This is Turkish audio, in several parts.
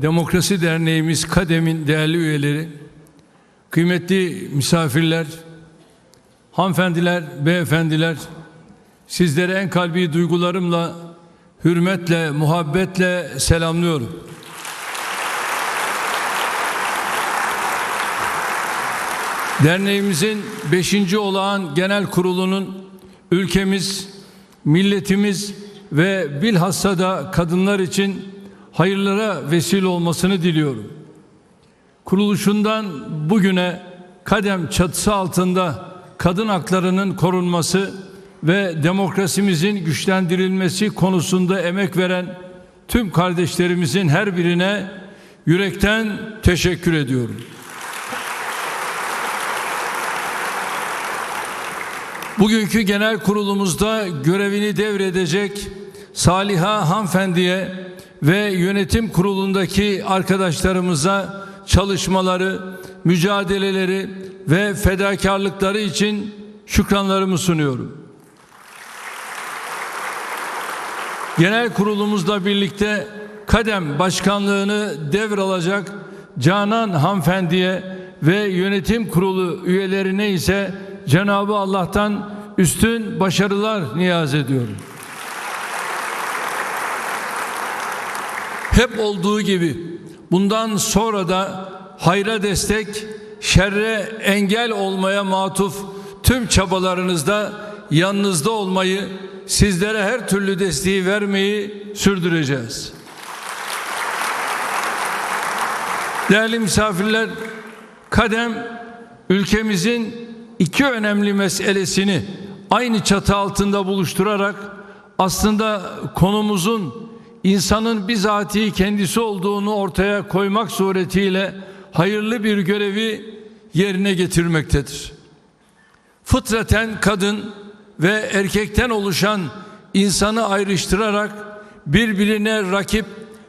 Demokrasi Derneğimiz Kadem'in değerli üyeleri, kıymetli misafirler, hanımefendiler, beyefendiler, sizlere en kalbi duygularımla, hürmetle, muhabbetle selamlıyorum. Derneğimizin 5. olağan genel kurulunun ülkemiz, milletimiz ve bilhassa da kadınlar için hayırlara vesile olmasını diliyorum. Kuruluşundan bugüne kadem çatısı altında kadın haklarının korunması ve demokrasimizin güçlendirilmesi konusunda emek veren tüm kardeşlerimizin her birine yürekten teşekkür ediyorum. Bugünkü genel kurulumuzda görevini devredecek Saliha hanımefendiye ve yönetim kurulundaki arkadaşlarımıza çalışmaları, mücadeleleri ve fedakarlıkları için şükranlarımı sunuyorum. Genel kurulumuzla birlikte kadem başkanlığını devralacak Canan hanımefendiye ve yönetim kurulu üyelerine ise Cenabı Allah'tan üstün başarılar niyaz ediyorum. Hep olduğu gibi bundan sonra da hayra destek, şerre engel olmaya matuf tüm çabalarınızda yanınızda olmayı, sizlere her türlü desteği vermeyi sürdüreceğiz. Değerli misafirler, kadem ülkemizin iki önemli meselesini aynı çatı altında buluşturarak aslında konumuzun insanın bizatihi kendisi olduğunu ortaya koymak suretiyle hayırlı bir görevi yerine getirmektedir. Fıtraten kadın ve erkekten oluşan insanı ayrıştırarak birbirine rakip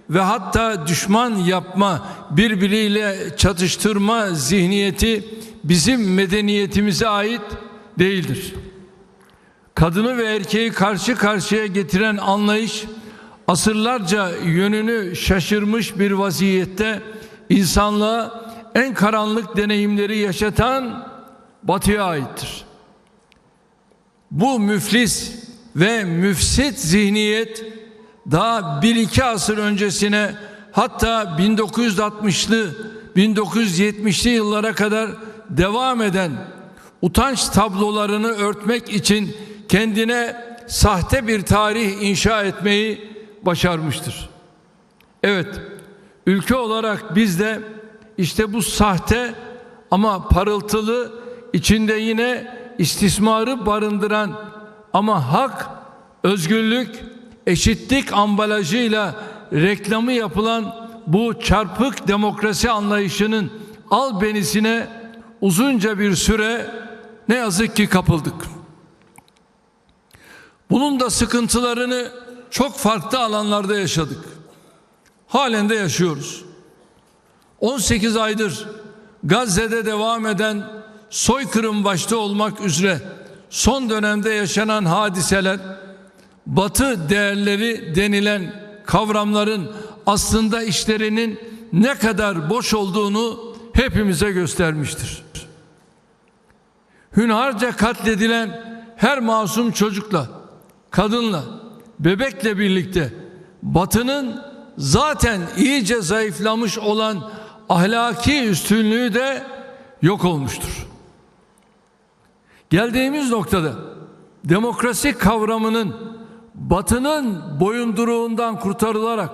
ve hatta düşman yapma, birbiriyle çatıştırma zihniyeti bizim medeniyetimize ait değildir. Kadını ve erkeği karşı karşıya getiren anlayış asırlarca yönünü şaşırmış bir vaziyette insanlığa en karanlık deneyimleri yaşatan batıya aittir. Bu müflis ve müfsit zihniyet daha bir iki asır öncesine hatta 1960'lı 1970'li yıllara kadar devam eden utanç tablolarını örtmek için kendine sahte bir tarih inşa etmeyi başarmıştır. Evet, ülke olarak biz de işte bu sahte ama parıltılı içinde yine istismarı barındıran ama hak, özgürlük, eşitlik ambalajıyla reklamı yapılan bu çarpık demokrasi anlayışının albenisine uzunca bir süre ne yazık ki kapıldık. Bunun da sıkıntılarını çok farklı alanlarda yaşadık. Halen de yaşıyoruz. 18 aydır Gazze'de devam eden soykırım başta olmak üzere son dönemde yaşanan hadiseler batı değerleri denilen kavramların aslında işlerinin ne kadar boş olduğunu hepimize göstermiştir. Hünharca katledilen her masum çocukla, kadınla, bebekle birlikte batının zaten iyice zayıflamış olan ahlaki üstünlüğü de yok olmuştur. Geldiğimiz noktada demokrasi kavramının batının boyunduruğundan kurtarılarak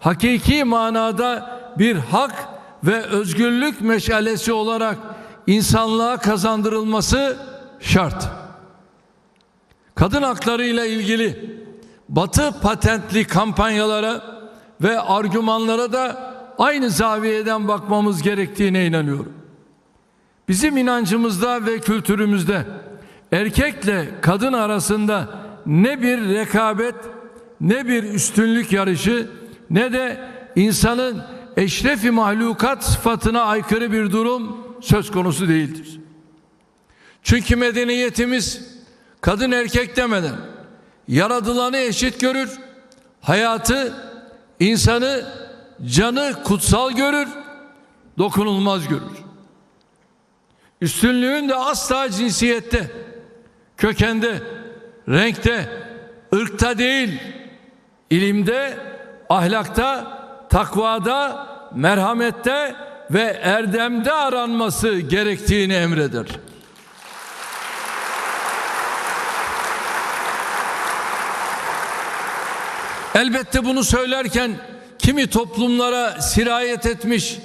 hakiki manada bir hak ve özgürlük meşalesi olarak insanlığa kazandırılması şart. Kadın hakları ile ilgili Batı patentli kampanyalara ve argümanlara da aynı zaviyeden bakmamız gerektiğine inanıyorum. Bizim inancımızda ve kültürümüzde erkekle kadın arasında ne bir rekabet, ne bir üstünlük yarışı, ne de insanın eşrefi mahlukat sıfatına aykırı bir durum söz konusu değildir. Çünkü medeniyetimiz kadın erkek demeden yaradılanı eşit görür, hayatı, insanı canı kutsal görür, dokunulmaz görür. Üstünlüğün de asla cinsiyette, kökende, renkte, ırkta değil, ilimde, ahlakta, takvada, merhamette ve erdemde aranması gerektiğini emreder. Elbette bunu söylerken kimi toplumlara sirayet etmiş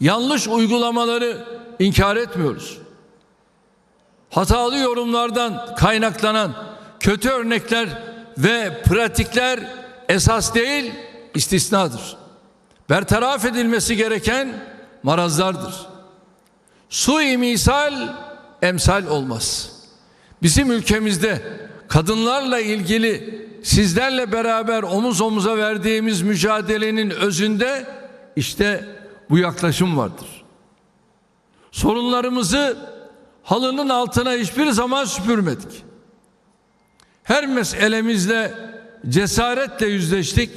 yanlış uygulamaları inkar etmiyoruz. Hatalı yorumlardan kaynaklanan kötü örnekler ve pratikler esas değil istisnadır. Bertaraf edilmesi gereken marazlardır. Sui misal emsal olmaz. Bizim ülkemizde kadınlarla ilgili sizlerle beraber omuz omuza verdiğimiz mücadelenin özünde işte bu yaklaşım vardır. Sorunlarımızı halının altına hiçbir zaman süpürmedik. Her meselemizle cesaretle yüzleştik.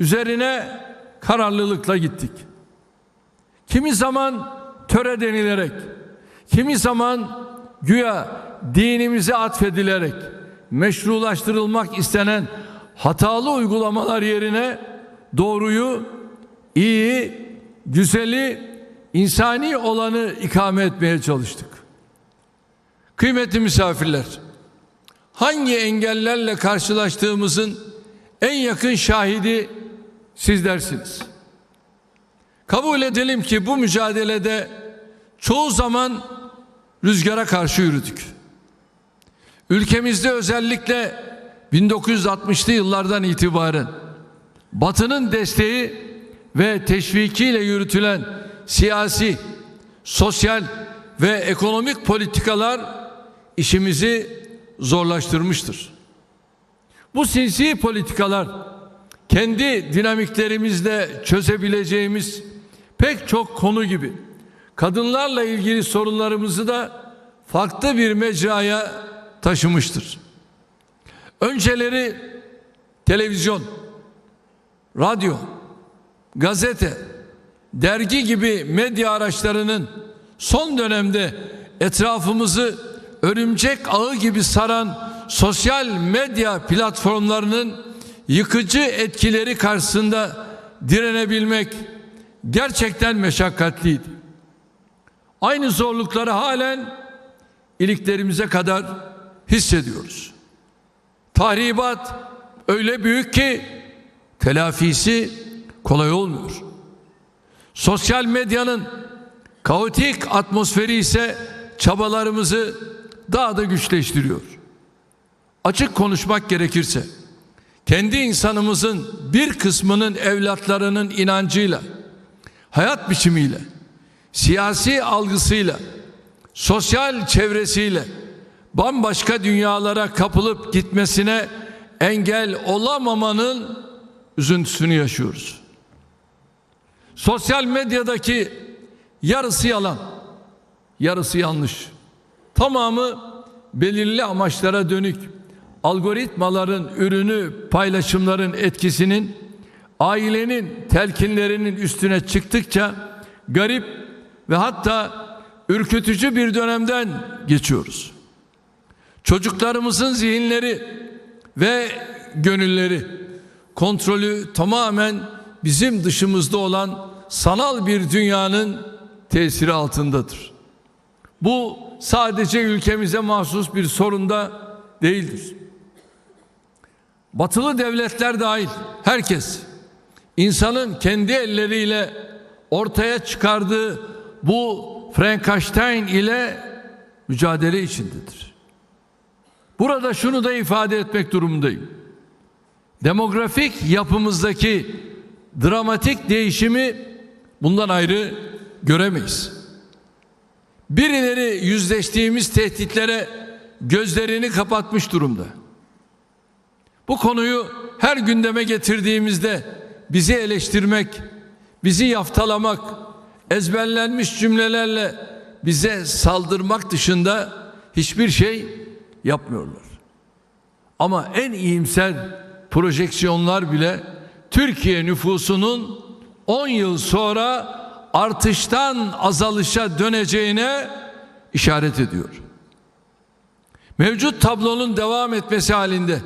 Üzerine kararlılıkla gittik. Kimi zaman töre denilerek, kimi zaman güya dinimize atfedilerek meşrulaştırılmak istenen hatalı uygulamalar yerine doğruyu, iyi, güzeli, insani olanı ikame etmeye çalıştık. Kıymetli misafirler, hangi engellerle karşılaştığımızın en yakın şahidi sizlersiniz. Kabul edelim ki bu mücadelede çoğu zaman rüzgara karşı yürüdük. Ülkemizde özellikle 1960'lı yıllardan itibaren Batı'nın desteği ve teşvikiyle yürütülen siyasi, sosyal ve ekonomik politikalar işimizi zorlaştırmıştır. Bu sinsi politikalar kendi dinamiklerimizle çözebileceğimiz pek çok konu gibi kadınlarla ilgili sorunlarımızı da farklı bir mecraya taşımıştır. Önceleri televizyon, radyo, gazete, dergi gibi medya araçlarının son dönemde etrafımızı örümcek ağı gibi saran sosyal medya platformlarının yıkıcı etkileri karşısında direnebilmek gerçekten meşakkatliydi. Aynı zorlukları halen iliklerimize kadar hissediyoruz. Tahribat öyle büyük ki telafisi kolay olmuyor. Sosyal medyanın kaotik atmosferi ise çabalarımızı daha da güçleştiriyor. Açık konuşmak gerekirse kendi insanımızın bir kısmının evlatlarının inancıyla, hayat biçimiyle, siyasi algısıyla, sosyal çevresiyle bambaşka dünyalara kapılıp gitmesine engel olamamanın üzüntüsünü yaşıyoruz. Sosyal medyadaki yarısı yalan, yarısı yanlış. Tamamı belirli amaçlara dönük algoritmaların ürünü paylaşımların etkisinin ailenin telkinlerinin üstüne çıktıkça garip ve hatta ürkütücü bir dönemden geçiyoruz. Çocuklarımızın zihinleri ve gönülleri kontrolü tamamen bizim dışımızda olan sanal bir dünyanın tesiri altındadır. Bu sadece ülkemize mahsus bir sorun da değildir. Batılı devletler dahil herkes insanın kendi elleriyle ortaya çıkardığı bu Frankenstein ile mücadele içindedir. Burada şunu da ifade etmek durumundayım. Demografik yapımızdaki dramatik değişimi bundan ayrı göremeyiz. Birileri yüzleştiğimiz tehditlere gözlerini kapatmış durumda. Bu konuyu her gündeme getirdiğimizde bizi eleştirmek, bizi yaftalamak, ezberlenmiş cümlelerle bize saldırmak dışında hiçbir şey yapmıyorlar. Ama en iyimser projeksiyonlar bile Türkiye nüfusunun 10 yıl sonra artıştan azalışa döneceğine işaret ediyor. Mevcut tablonun devam etmesi halinde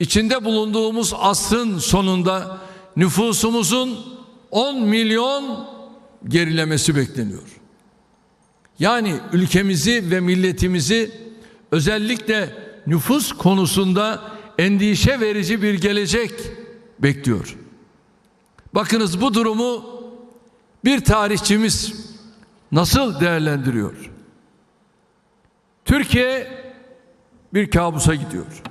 içinde bulunduğumuz asrın sonunda nüfusumuzun 10 milyon gerilemesi bekleniyor. Yani ülkemizi ve milletimizi özellikle nüfus konusunda endişe verici bir gelecek bekliyor. Bakınız bu durumu bir tarihçimiz nasıl değerlendiriyor? Türkiye bir kabusa gidiyor.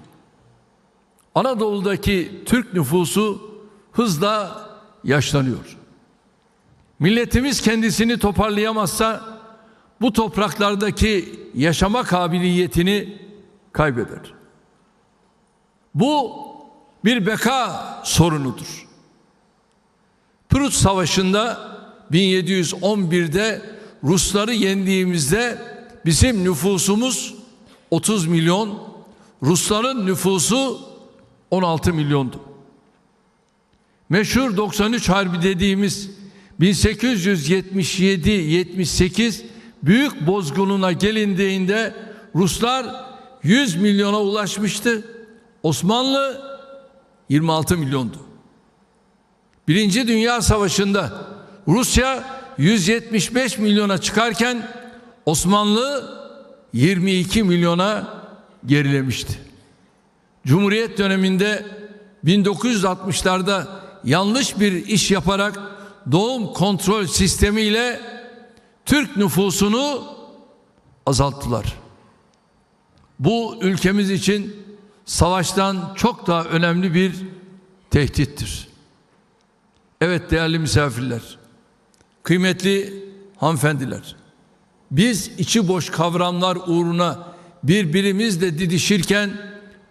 Anadolu'daki Türk nüfusu hızla yaşlanıyor. Milletimiz kendisini toparlayamazsa bu topraklardaki yaşama kabiliyetini kaybeder. Bu bir beka sorunudur. Prut Savaşı'nda 1711'de Rusları yendiğimizde bizim nüfusumuz 30 milyon, Rusların nüfusu 16 milyondu. Meşhur 93 Harbi dediğimiz 1877-78 büyük bozgununa gelindiğinde Ruslar 100 milyona ulaşmıştı. Osmanlı 26 milyondu. Birinci Dünya Savaşı'nda Rusya 175 milyona çıkarken Osmanlı 22 milyona gerilemişti. Cumhuriyet döneminde 1960'larda yanlış bir iş yaparak doğum kontrol sistemiyle Türk nüfusunu azalttılar. Bu ülkemiz için savaştan çok daha önemli bir tehdittir. Evet değerli misafirler, kıymetli hanımefendiler, biz içi boş kavramlar uğruna birbirimizle didişirken,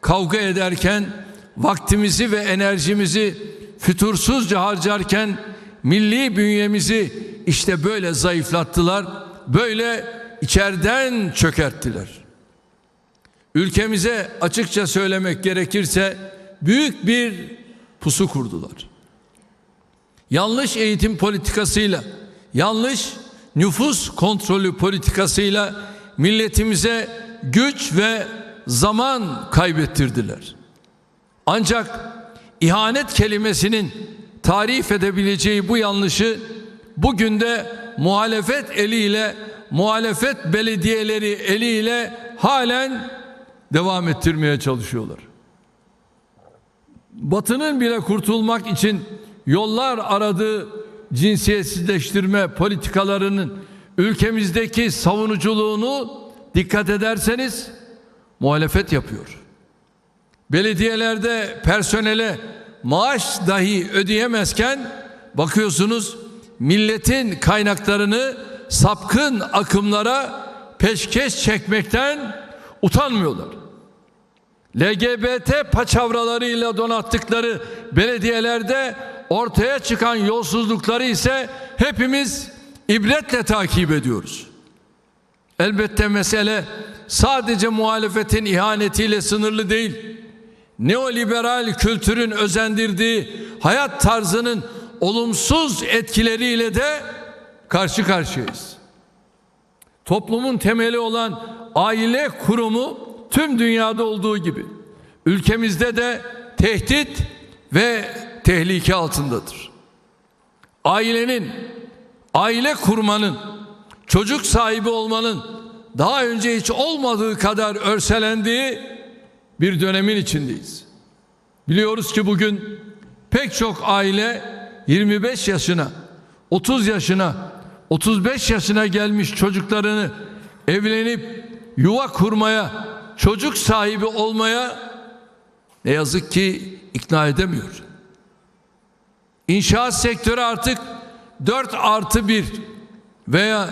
kavga ederken, vaktimizi ve enerjimizi fütursuzca harcarken milli bünyemizi işte böyle zayıflattılar, böyle içeriden çökerttiler. Ülkemize açıkça söylemek gerekirse büyük bir pusu kurdular. Yanlış eğitim politikasıyla, yanlış nüfus kontrolü politikasıyla milletimize güç ve zaman kaybettirdiler. Ancak ihanet kelimesinin tarif edebileceği bu yanlışı bugün de muhalefet eliyle muhalefet belediyeleri eliyle halen devam ettirmeye çalışıyorlar. Batı'nın bile kurtulmak için yollar aradığı cinsiyetsizleştirme politikalarının ülkemizdeki savunuculuğunu dikkat ederseniz muhalefet yapıyor. Belediyelerde personele maaş dahi ödeyemezken bakıyorsunuz milletin kaynaklarını sapkın akımlara peşkeş çekmekten utanmıyorlar. LGBT paçavralarıyla donattıkları belediyelerde ortaya çıkan yolsuzlukları ise hepimiz ibretle takip ediyoruz. Elbette mesele sadece muhalefetin ihanetiyle sınırlı değil. Neoliberal kültürün özendirdiği hayat tarzının olumsuz etkileriyle de karşı karşıyayız. Toplumun temeli olan aile kurumu tüm dünyada olduğu gibi ülkemizde de tehdit ve tehlike altındadır. Ailenin, aile kurmanın, çocuk sahibi olmanın daha önce hiç olmadığı kadar örselendiği bir dönemin içindeyiz. Biliyoruz ki bugün pek çok aile 25 yaşına, 30 yaşına, 35 yaşına gelmiş çocuklarını evlenip yuva kurmaya, çocuk sahibi olmaya ne yazık ki ikna edemiyor. İnşaat sektörü artık 4 artı 1 veya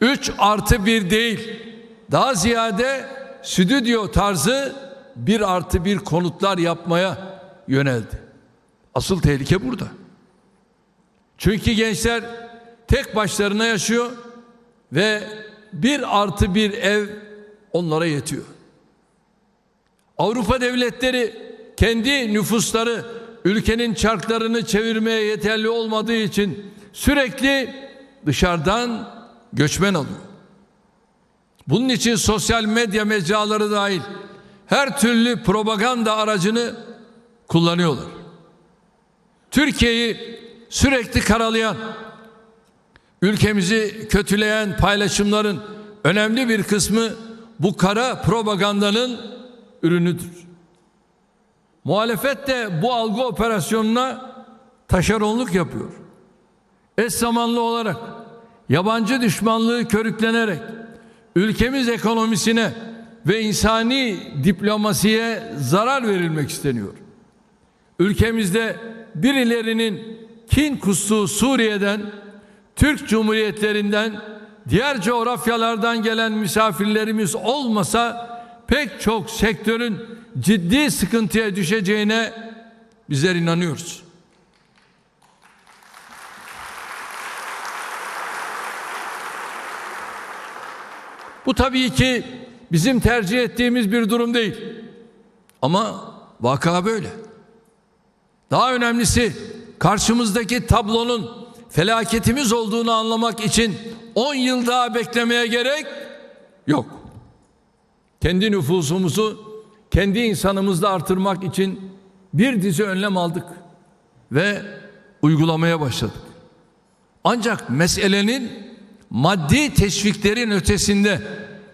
3 artı 1 değil. Daha ziyade stüdyo tarzı 1 artı 1 konutlar yapmaya yöneldi. Asıl tehlike burada. Çünkü gençler tek başlarına yaşıyor ve bir artı bir ev onlara yetiyor. Avrupa devletleri kendi nüfusları ülkenin çarklarını çevirmeye yeterli olmadığı için sürekli dışarıdan göçmen alıyor. Bunun için sosyal medya mecraları dahil her türlü propaganda aracını kullanıyorlar. Türkiye'yi sürekli karalayan, ülkemizi kötüleyen paylaşımların önemli bir kısmı bu kara propagandanın ürünüdür. Muhalefet de bu algı operasyonuna taşeronluk yapıyor. Eş zamanlı olarak yabancı düşmanlığı körüklenerek ülkemiz ekonomisine ve insani diplomasiye zarar verilmek isteniyor. Ülkemizde birilerinin kin kustuğu Suriye'den, Türk Cumhuriyetlerinden, diğer coğrafyalardan gelen misafirlerimiz olmasa pek çok sektörün ciddi sıkıntıya düşeceğine bizler inanıyoruz. Bu tabii ki bizim tercih ettiğimiz bir durum değil. Ama vaka böyle. Daha önemlisi karşımızdaki tablonun felaketimiz olduğunu anlamak için 10 yıl daha beklemeye gerek yok. Kendi nüfusumuzu kendi insanımızda artırmak için bir dizi önlem aldık ve uygulamaya başladık. Ancak meselenin maddi teşviklerin ötesinde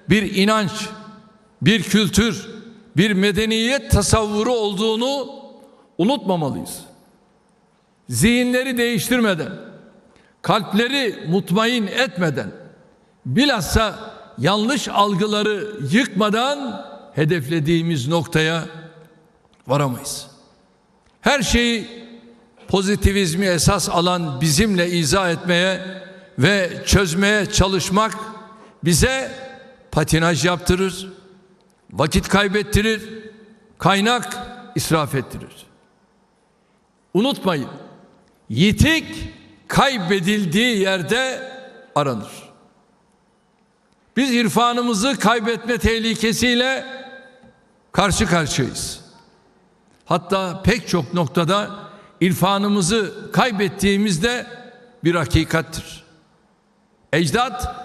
bir inanç, bir kültür, bir medeniyet tasavvuru olduğunu unutmamalıyız. Zihinleri değiştirmeden, kalpleri mutmain etmeden, bilhassa yanlış algıları yıkmadan hedeflediğimiz noktaya varamayız. Her şeyi pozitivizmi esas alan bizimle izah etmeye ve çözmeye çalışmak bize patinaj yaptırır, vakit kaybettirir, kaynak israf ettirir. Unutmayın, yitik kaybedildiği yerde aranır. Biz irfanımızı kaybetme tehlikesiyle karşı karşıyayız. Hatta pek çok noktada irfanımızı kaybettiğimizde bir hakikattir. Ecdat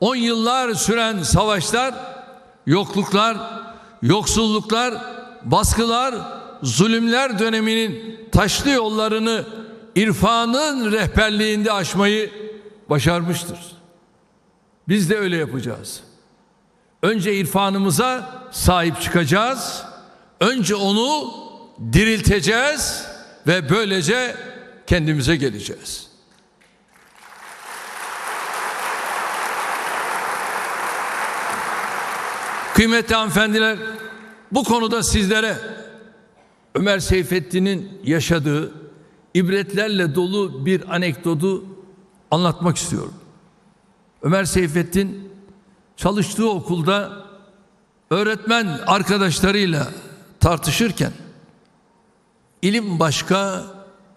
10 yıllar süren savaşlar, yokluklar, yoksulluklar, baskılar, zulümler döneminin taşlı yollarını irfanın rehberliğinde aşmayı başarmıştır. Biz de öyle yapacağız. Önce irfanımıza sahip çıkacağız. Önce onu dirilteceğiz ve böylece kendimize geleceğiz. Kıymetli hanımefendiler, bu konuda sizlere Ömer Seyfettin'in yaşadığı ibretlerle dolu bir anekdotu anlatmak istiyorum. Ömer Seyfettin çalıştığı okulda öğretmen arkadaşlarıyla tartışırken ilim başka,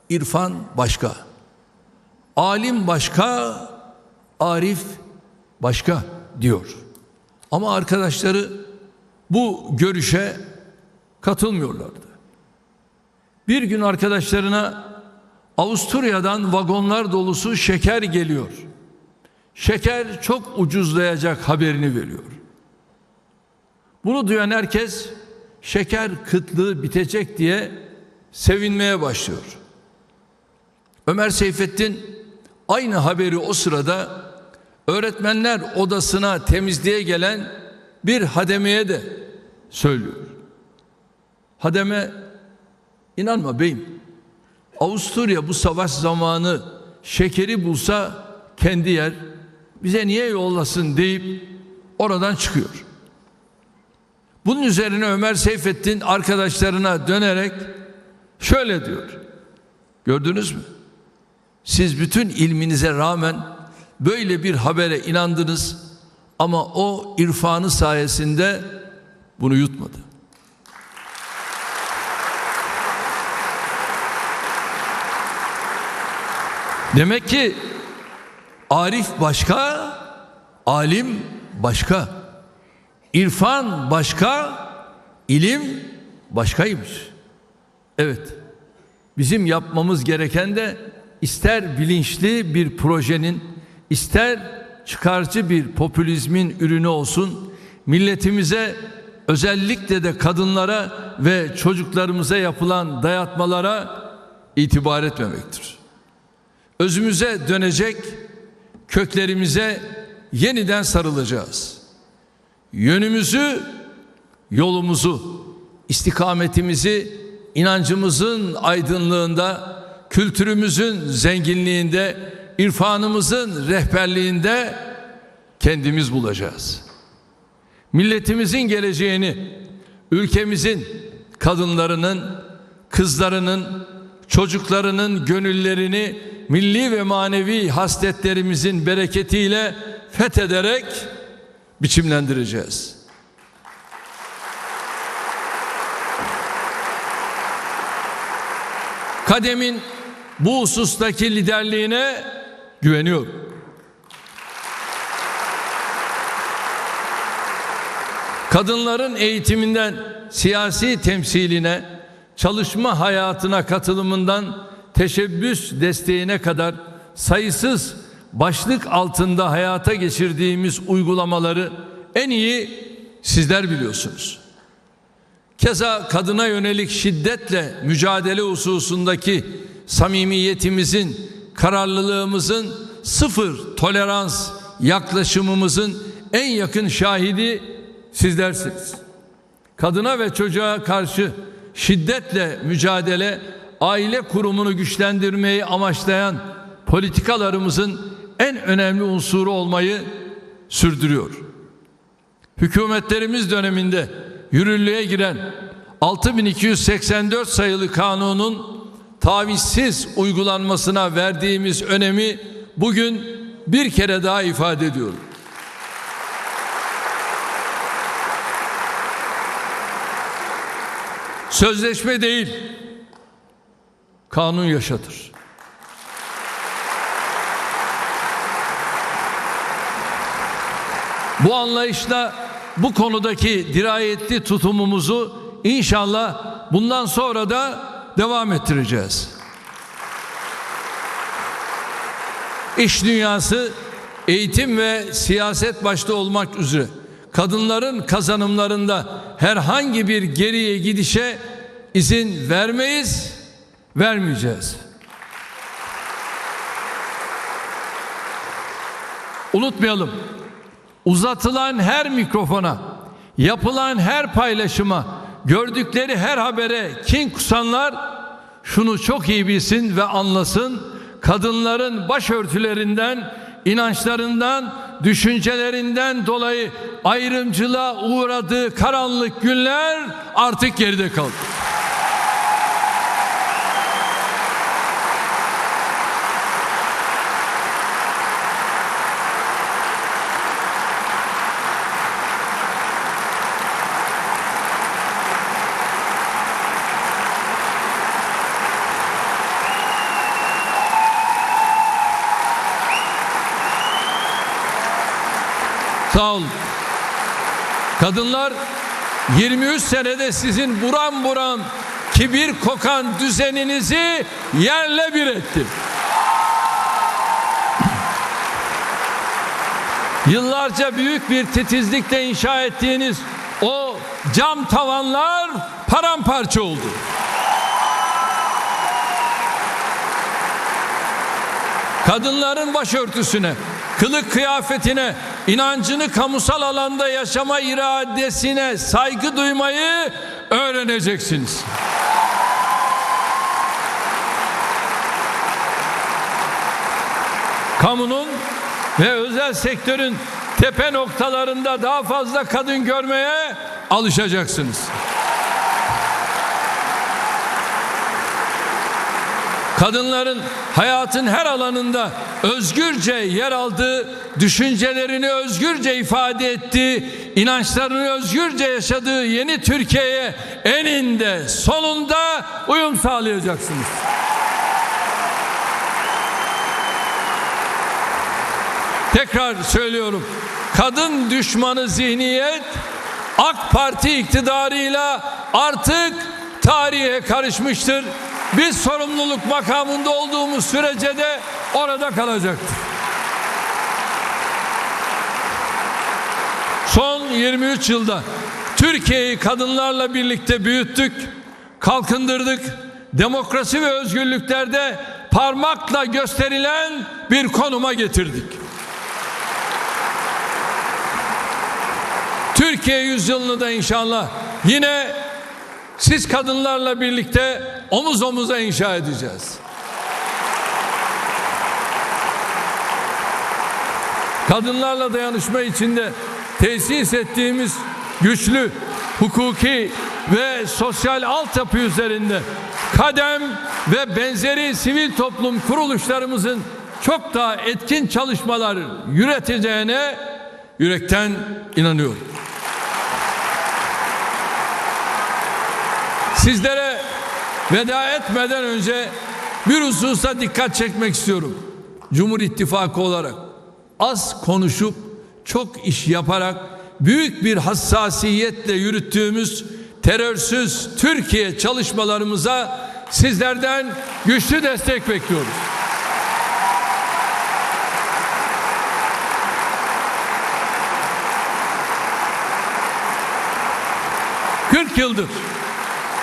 irfan başka. Alim başka, arif başka diyor. Ama arkadaşları bu görüşe katılmıyorlardı. Bir gün arkadaşlarına Avusturya'dan vagonlar dolusu şeker geliyor. Şeker çok ucuzlayacak haberini veriyor. Bunu duyan herkes şeker kıtlığı bitecek diye sevinmeye başlıyor. Ömer Seyfettin aynı haberi o sırada öğretmenler odasına temizliğe gelen bir hademeye de söylüyor. Hademe inanma beyim Avusturya bu savaş zamanı şekeri bulsa kendi yer bize niye yollasın deyip oradan çıkıyor. Bunun üzerine Ömer Seyfettin arkadaşlarına dönerek şöyle diyor. Gördünüz mü? Siz bütün ilminize rağmen böyle bir habere inandınız ama o irfanı sayesinde bunu yutmadı. Demek ki Arif başka, alim başka. İrfan başka, ilim başkaymış. Evet. Bizim yapmamız gereken de ister bilinçli bir projenin, ister çıkarcı bir popülizmin ürünü olsun, milletimize özellikle de kadınlara ve çocuklarımıza yapılan dayatmalara itibar etmemektir. Özümüze dönecek, köklerimize yeniden sarılacağız. Yönümüzü, yolumuzu, istikametimizi inancımızın aydınlığında, kültürümüzün zenginliğinde, irfanımızın rehberliğinde kendimiz bulacağız. Milletimizin geleceğini, ülkemizin kadınlarının, kızlarının, çocuklarının gönüllerini milli ve manevi hasletlerimizin bereketiyle fethederek biçimlendireceğiz. Kadem'in bu husustaki liderliğine güveniyorum. Kadınların eğitiminden siyasi temsiline, çalışma hayatına katılımından teşebbüs desteğine kadar sayısız başlık altında hayata geçirdiğimiz uygulamaları en iyi sizler biliyorsunuz. Keza kadına yönelik şiddetle mücadele hususundaki samimiyetimizin, kararlılığımızın, sıfır tolerans yaklaşımımızın en yakın şahidi sizlersiniz. Kadına ve çocuğa karşı şiddetle mücadele aile kurumunu güçlendirmeyi amaçlayan politikalarımızın en önemli unsuru olmayı sürdürüyor. Hükümetlerimiz döneminde yürürlüğe giren 6284 sayılı kanunun tavizsiz uygulanmasına verdiğimiz önemi bugün bir kere daha ifade ediyorum. Sözleşme değil, kanun yaşatır. Bu anlayışla bu konudaki dirayetli tutumumuzu inşallah bundan sonra da devam ettireceğiz. İş dünyası eğitim ve siyaset başta olmak üzere kadınların kazanımlarında herhangi bir geriye gidişe izin vermeyiz, vermeyeceğiz. Unutmayalım. Uzatılan her mikrofona, yapılan her paylaşıma, gördükleri her habere kin kusanlar şunu çok iyi bilsin ve anlasın. Kadınların başörtülerinden, inançlarından, düşüncelerinden dolayı ayrımcılığa uğradığı karanlık günler artık geride kaldı. Sağ olun. Kadınlar 23 senede sizin buram buram kibir kokan düzeninizi yerle bir etti. Yıllarca büyük bir titizlikle inşa ettiğiniz o cam tavanlar paramparça oldu. Kadınların başörtüsüne, kılık kıyafetine, inancını kamusal alanda yaşama iradesine saygı duymayı öğreneceksiniz. Kamunun ve özel sektörün tepe noktalarında daha fazla kadın görmeye alışacaksınız. kadınların hayatın her alanında özgürce yer aldığı, düşüncelerini özgürce ifade ettiği, inançlarını özgürce yaşadığı yeni Türkiye'ye eninde sonunda uyum sağlayacaksınız. Tekrar söylüyorum. Kadın düşmanı zihniyet AK Parti iktidarıyla artık tarihe karışmıştır biz sorumluluk makamında olduğumuz sürece de orada kalacaktır. Son 23 yılda Türkiye'yi kadınlarla birlikte büyüttük, kalkındırdık. Demokrasi ve özgürlüklerde parmakla gösterilen bir konuma getirdik. Türkiye yüzyılını da inşallah yine siz kadınlarla birlikte omuz omuza inşa edeceğiz. Kadınlarla dayanışma içinde tesis ettiğimiz güçlü hukuki ve sosyal altyapı üzerinde kadem ve benzeri sivil toplum kuruluşlarımızın çok daha etkin çalışmalar yürüteceğine yürekten inanıyorum. Sizlere veda etmeden önce bir hususa dikkat çekmek istiyorum. Cumhur İttifakı olarak az konuşup çok iş yaparak büyük bir hassasiyetle yürüttüğümüz terörsüz Türkiye çalışmalarımıza sizlerden güçlü destek bekliyoruz. ...40 yıldır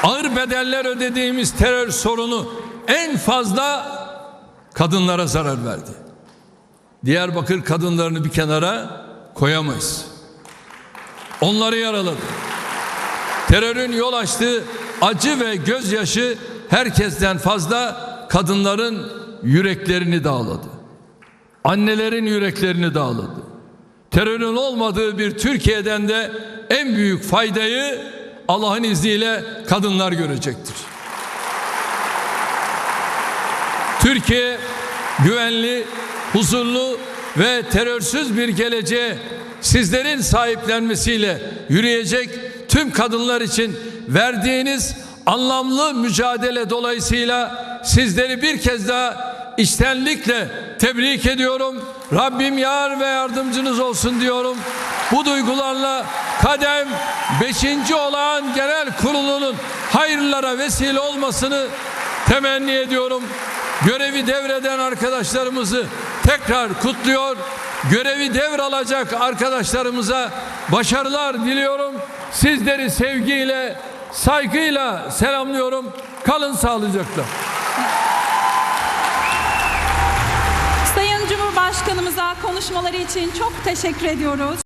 ağır bedeller ödediğimiz terör sorunu en fazla kadınlara zarar verdi. Diyarbakır kadınlarını bir kenara koyamayız. Onları yaraladı. Terörün yol açtığı acı ve gözyaşı herkesten fazla kadınların yüreklerini dağladı. Annelerin yüreklerini dağladı. Terörün olmadığı bir Türkiye'den de en büyük faydayı Allah'ın izniyle kadınlar görecektir. Türkiye güvenli, huzurlu ve terörsüz bir geleceğe sizlerin sahiplenmesiyle yürüyecek tüm kadınlar için verdiğiniz anlamlı mücadele dolayısıyla sizleri bir kez daha içtenlikle tebrik ediyorum. Rabbim yar ve yardımcınız olsun diyorum. Bu duygularla kadem 5. olağan genel kurulunun hayırlara vesile olmasını temenni ediyorum. Görevi devreden arkadaşlarımızı tekrar kutluyor. Görevi devralacak arkadaşlarımıza başarılar diliyorum. Sizleri sevgiyle, saygıyla selamlıyorum. Kalın sağlıcakla. Sayın Cumhurbaşkanımıza konuşmaları için çok teşekkür ediyoruz.